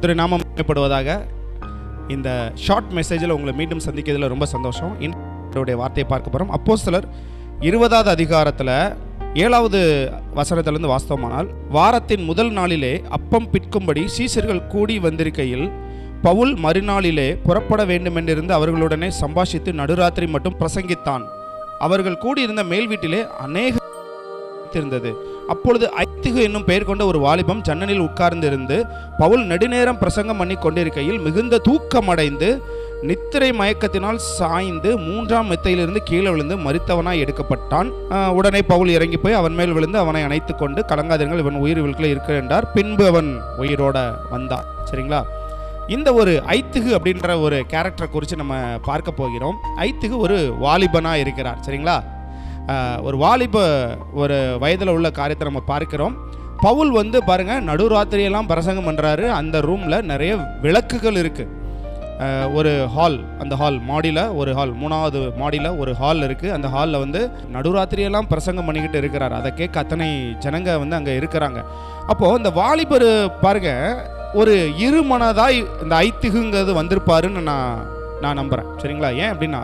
கத்துரை நாமம் மகிமைப்படுவதாக இந்த ஷார்ட் மெசேஜில் உங்களை மீண்டும் சந்திக்கிறதுல ரொம்ப சந்தோஷம். இன்றைய வார்த்தையை பார்க்க போகிறோம் அப்போ சிலர் இருபதாவது அதிகாரத்தில் ஏழாவது வசனத்திலிருந்து வாஸ்தவமானால் வாரத்தின் முதல் நாளிலே அப்பம் பிற்கும்படி சீசர்கள் கூடி வந்திருக்கையில் பவுல் மறுநாளிலே புறப்பட வேண்டுமென்றிருந்து அவர்களுடனே சம்பாஷித்து நடுராத்திரி மட்டும் பிரசங்கித்தான். அவர்கள் கூடியிருந்த மேல் வீட்டிலே அநேக இருந்தது. அப்பொழுது ஐத்திகு என்னும் பெயர் கொண்ட ஒரு வாலிபம் ஜன்னலில் உட்கார்ந்திருந்து பவுல் நெடுநேரம் பிரசங்கம் பண்ணி கொண்டிருக்கையில் மிகுந்த தூக்கமடைந்து நித்திரை மயக்கத்தினால் சாய்ந்து மூன்றாம் மெத்தையிலிருந்து கீழே விழுந்து மறித்தவனாய் எடுக்கப்பட்டான். உடனே பவுல் இறங்கி போய் அவன் மேல் விழுந்து அவனை அணைத்து கொண்டு கலங்காதீர்கள் இவன் உயிர் விழுக்கில் இருக்க என்றார். பின்பு அவன் உயிரோட வந்தான். சரிங்களா? இந்த ஒரு ஐத்துகு அப்படின்ற ஒரு கேரக்டரை குறித்து நம்ம பார்க்க போகிறோம். ஐத்துகு ஒரு வாலிபனாக இருக்கிறார். சரிங்களா? ஒரு வாலிப ஒரு வயதில் உள்ள காரியத்தை நம்ம பார்க்கிறோம். பவுல் வந்து பாருங்க நடுராத்திரியெல்லாம் பிரசங்கம் பண்ணுறாரு அந்த ரூமில் நிறைய விளக்குகள் இருக்குது ஒரு ஹால் அந்த ஹால் மாடியில் ஒரு ஹால் மூணாவது மாடியில் ஒரு ஹால் இருக்குது அந்த ஹாலில் வந்து நடுராத்திரியெல்லாம் பிரசங்கம் பண்ணிக்கிட்டு இருக்கிறார். அதை கேட்க அத்தனை ஜனங்க வந்து அங்கே இருக்கிறாங்க. அப்போது இந்த வாலிபர் பாருங்க ஒரு இருமனதாய் இந்த ஐத்திகுங்கிறது வந்திருப்பாருன்னு நான் நான் நம்புகிறேன் சரிங்களா? ஏன் அப்படின்னா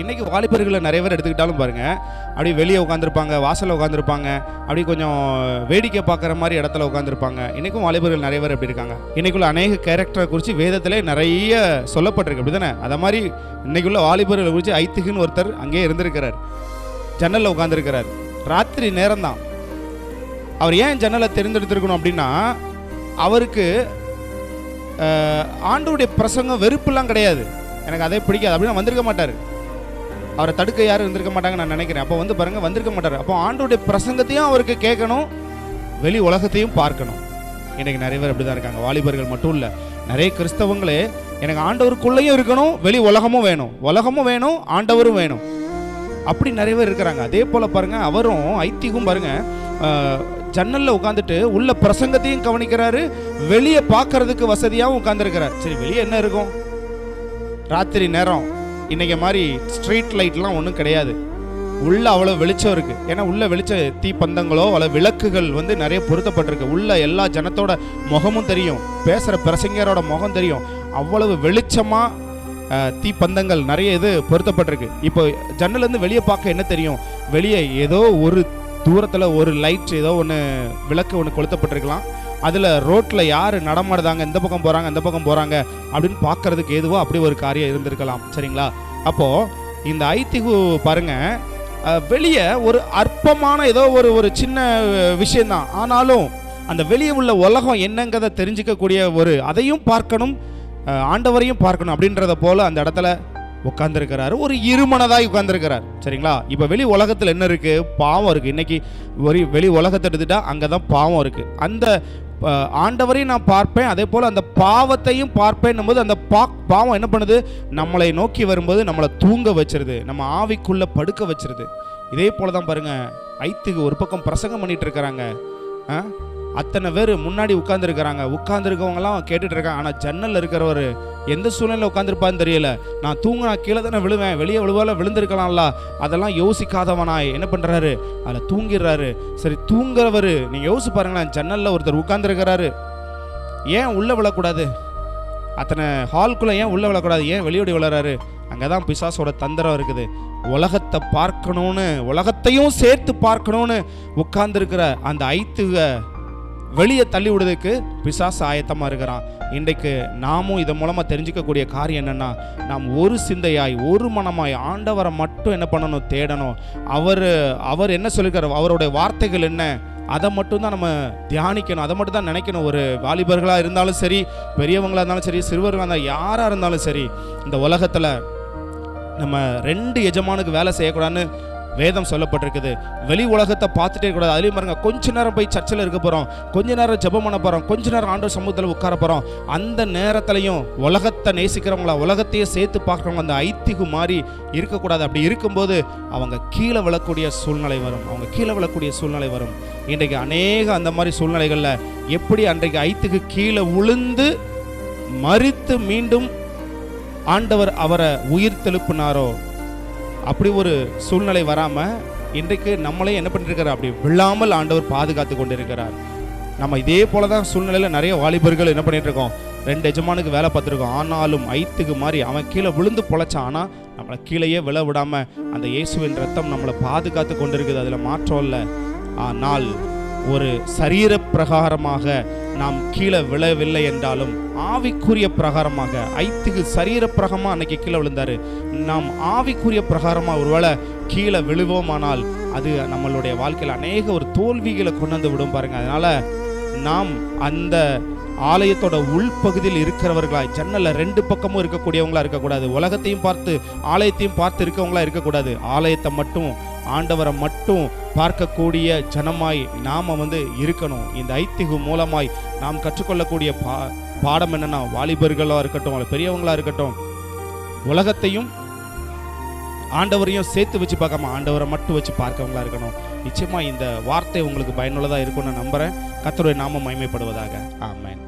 இன்றைக்கி வாலிபர்களை நிறைய பேர் எடுத்துக்கிட்டாலும் பாருங்க. அப்படியே வெளியே உட்காந்துருப்பாங்க வாசலில் உட்காந்துருப்பாங்க அப்படி கொஞ்சம் வேடிக்கை பார்க்குற மாதிரி இடத்துல உட்காந்துருப்பாங்க இன்றைக்கும் வாலிபர்கள் நிறைய பேர் அப்படி இருக்காங்க? இன்றைக்குள்ள அநேக கேரக்டரை குறித்து வேதத்திலே நிறைய சொல்லப்பட்டிருக்கு. அப்படி தானே அதை மாதிரி இன்னைக்குள்ள வாலிபர்களை குறித்து ஐத்துக்குன்னு ஒருத்தர் அங்கேயே இருந்திருக்கிறார். ஜன்னலில் உட்காந்துருக்கிறார் ராத்திரி நேரம்தான். அவர் ஏன் ஜன்னலை தெரிந்தெடுத்திருக்கணும் அப்படின்னா அவருக்கு ஆண்டோடைய பிரசங்கம் வெறுப்புலாம் கிடையாது. எனக்கு அதே பிடிக்காது. அப்படின்னா வந்திருக்க மாட்டார். அவரை தடுக்க யாரும் இருந்திருக்க மாட்டாங்கன்னு நான் நினைக்கிறேன். அப்போ வந்து பாருங்க வந்திருக்க மாட்டார். அப்போ ஆண்டோடைய பிரசங்கத்தையும் அவருக்கு கேட்கணும் வெளி உலகத்தையும் பார்க்கணும். இன்றைக்கி நிறைய பேர் அப்படி தான் இருக்காங்க. வாலிபர்கள் மட்டும் இல்லை நிறைய கிறிஸ்தவங்களே எனக்கு ஆண்டவருக்குள்ளேயும் இருக்கணும் வெளி உலகமும் வேணும். உலகமும் வேணும் ஆண்டவரும் வேணும். அப்படி நிறைய பேர் இருக்கிறாங்க. அதே போல் பாருங்கள் அவரும் ஐத்திகம் பாருங்கள் ஜன்னலில் உட்காந்துட்டு உள்ள பிரசங்கத்தையும் கவனிக்கிறாரு வெளியே பார்க்கறதுக்கு வசதியாகவும் உட்காந்துருக்கிறார் சரி வெளியே என்ன இருக்கும்? ராத்திரி நேரம். இன்றைக்கி மாதிரி ஸ்ட்ரீட் லைட்லாம் ஒன்றும் கிடையாது. உள்ளே அவ்வளோ வெளிச்சம் இருக்குது ஏன்னா உள்ள வெளிச்ச தீப்பந்தங்களோ அவ்வளோ விளக்குகள் வந்து நிறைய பொருத்தப்பட்டிருக்கு. உள்ளே எல்லா ஜனத்தோட முகமும் தெரியும். பேசுகிற பிரசங்கரோட முகம் தெரியும். அவ்வளவு வெளிச்சமாக தீப்பந்தங்கள் நிறைய இது பொருத்தப்பட்டிருக்கு. இப்போ ஜன்னலேருந்து வெளியே பார்க்க என்ன தெரியும்? வெளியே ஏதோ ஒரு தூரத்தில் ஒரு லைட் ஏதோ ஒன்று விளக்கு ஒன்று கொளுத்தப்பட்டிருக்கலாம். அதில் ரோட்டில் யார் நடமாடுதாங்க இந்த பக்கம் போகிறாங்க இந்த பக்கம் போகிறாங்க அப்படின்னு பார்க்கறதுக்கு எதுவோ அப்படி ஒரு காரியம் இருந்திருக்கலாம். சரிங்களா? அப்போது இந்த ஐத்திகு பாருங்க வெளியே ஒரு அற்பமான ஏதோ ஒரு ஒரு சின்ன விஷயந்தான். ஆனாலும் அந்த வெளியே உள்ள உலகம் என்னங்கிறத தெரிஞ்சிக்கக்கூடிய ஒரு அதையும் பார்க்கணும் ஆண்டவரையும் பார்க்கணும் அப்படின்றத போல் அந்த இடத்துல உட்கார்ந்துருக்கிறாரு. ஒரு இருமனதாய் உட்காந்துருக்கிறார் சரிங்களா? இப்போ வெளி உலகத்தில் என்ன இருக்குது பாவம் இருக்குது இன்றைக்கி ஒரு வெளி உலகத்தை எடுத்துட்டா அங்கே தான் பாவம் இருக்குது அந்த ஆண்டவரையும் நான் பார்ப்பேன் அதே போல் அந்த பாவத்தையும் பார்ப்பேன் போது அந்த பா பாவம் என்ன பண்ணுது? நம்மளை நோக்கி வரும்போது நம்மளை தூங்க வச்சிருது நம்ம ஆவிக்குள்ளே படுக்க வச்சிருது. இதே போல் தான் பாருங்க ஐத்துக்கு ஒரு பக்கம் பிரசங்கம் பண்ணிகிட்டு இருக்கிறாங்க. ஆ? அத்தனை பேர் முன்னாடி உட்காந்துருக்கிறாங்க உட்காந்துருக்கவங்கலாம் கேட்டுட்டு இருக்காங்க. ஆனால் ஜன்னலில் இருக்கிறவர் எந்த சூழ்நிலையில் உட்காந்துருப்பான்னு தெரியல. நான் தூங்கினா கீழே தானே விழுவேன். வெளியே விழுவால விழுந்திருக்கலாம்ல. அதெல்லாம் யோசிக்காதவனாய். என்ன பண்ணுறாரு அதில் தூங்கிடுறாரு. சரி தூங்குறவர் நீங்கள் யோசிச்சு பாருங்களேன். ஜன்னலில் ஒருத்தர் உட்காந்துருக்கிறாரு ஏன் உள்ளே விழக்கூடாது? அத்தனை ஹால்குள்ளே ஏன் உள்ளே விழக்கூடாது? ஏன் வெளியோடி விழறாரு? அங்கே தான் பிசாசோட தந்திரம் இருக்குது. உலகத்தை பார்க்கணும்னு உலகத்தையும் சேர்த்து பார்க்கணும்னு உட்கார்ந்துருக்கிற அந்த ஐத்துக வெளியே தள்ளி விடுறதுக்கு பிசாசு ஆயத்தமாக இருக்கிறான். இன்றைக்கு நாமும் இதன் மூலமாக தெரிஞ்சுக்கக்கூடிய காரியம் என்னென்னா நாம் ஒரு சிந்தையாய் ஒரு மனமாய் ஆண்டவரை மட்டும் என்ன பண்ணணும் தேடணும். அவர் அவர் என்ன சொல்லியிருக்காரு அவருடைய வார்த்தைகள் என்ன? அதை மட்டும் தான் நம்ம தியானிக்கணும். அதை மட்டும் தான் நினைக்கணும். ஒரு வாலிபர்களாக இருந்தாலும் சரி பெரியவங்களாக இருந்தாலும் சரி சிறுவர்களாக இருந்தாலும் யாராக இருந்தாலும் சரி இந்த உலகத்தில் நம்ம ரெண்டு எஜமானுக்கு வேலை செய்யக்கூடாதுன்னு வேதம் சொல்லப்பட்டிருக்குது. வெளி உலகத்தை பார்த்துட்டே இருக்கக்கூடாது. அதுலேயும் பாருங்க கொஞ்ச நேரம் போய் சர்ச்சில் இருக்க போகிறோம் கொஞ்ச நேரம் ஜபம் பண்ண போகிறோம் கொஞ்ச நேரம் ஆண்டவர் சமூகத்தில் உட்கார போகிறோம் அந்த நேரத்துலையும் உலகத்தை நேசிக்கிறவங்களா உலகத்தையே சேர்த்து பார்க்குறவங்க அந்த ஐத்திகு மாதிரி இருக்கக்கூடாது. அப்படி இருக்கும்போது அவங்க கீழே விழக்கூடிய சூழ்நிலை வரும். அவங்க கீழே விழக்கூடிய சூழ்நிலை வரும். இன்றைக்கு அநேக அந்த மாதிரி சூழ்நிலைகளில் எப்படி அன்றைக்கு ஐத்துக்கு கீழே உளுந்து மறித்து மீண்டும் ஆண்டவர் அவரை உயிர் தெழுப்பினாரோ அப்படி ஒரு சூழ்நிலை வராமல் இன்றைக்கு நம்மளே என்ன பண்ணிருக்கிறார் அப்படி விழாமல் ஆண்டவர் பாதுகாத்து கொண்டிருக்கிறார். நம்ம இதே போல தான் சூழ்நிலையில் நிறைய வாலிபர்கள் என்ன பண்ணிட்டு இருக்கோம்? ரெண்டு எஜமானுக்கு வேலை பார்த்துருக்கோம். ஆனாலும் ஐத்துக்கு மாதிரி அவன் கீழே விழுந்து பொழைச்சான். ஆனால் நம்மளை கீழேயே விழ விடாமல் அந்த இயேசுவின் ரத்தம் நம்மளை பாதுகாத்து கொண்டிருக்குது. அதில் மாற்றம் இல்லை. ஆனால் ஒரு சரீர பிரகாரமாக நாம் கீழே விழவில்லை என்றாலும் ஆவிக்குரிய பிரகாரமாக ஐத்துக்கு சரீர பிரகமாக அன்னைக்கு கீழே விழுந்தாரு. நாம் ஆவிக்குரிய பிரகாரமாக ஒருவேளை கீழே விழுவோமானால் அது நம்மளுடைய வாழ்க்கையில் அநேக ஒரு தோல்விகளை கொண்டு வந்து விடும் பாருங்க. அதனால் நாம் அந்த ஆலயத்தோட உள்பகுதியில் இருக்கிறவர்களாய் ஜன்னலில் ரெண்டு பக்கமும் இருக்கக்கூடியவங்களா இருக்கக்கூடாது. உலகத்தையும் பார்த்து ஆலயத்தையும் பார்த்து இருக்கவங்களா இருக்கக்கூடாது. ஆலயத்தை மட்டும் ஆண்டவரை மட்டும் பார்க்கக்கூடிய ஜனமாய் நாம் வந்து இருக்கணும். இந்த ஐத்திகு மூலமாய் நாம் கற்றுக்கொள்ளக்கூடிய பா பாடம் என்னென்னா வாலிபர்களாக இருக்கட்டும் பெரியவங்களாக இருக்கட்டும் உலகத்தையும் ஆண்டவரையும் சேர்த்து வச்சு பார்க்காம ஆண்டவரை மட்டும் வச்சு பார்க்கவங்களா இருக்கணும். நிச்சயமாக இந்த வார்த்தை உங்களுக்கு பயனுள்ளதாக இருக்கும்னு நம்புகிறேன் கத்தருடைய நாமம் மயமைப்படுவதாக ஆமேன்.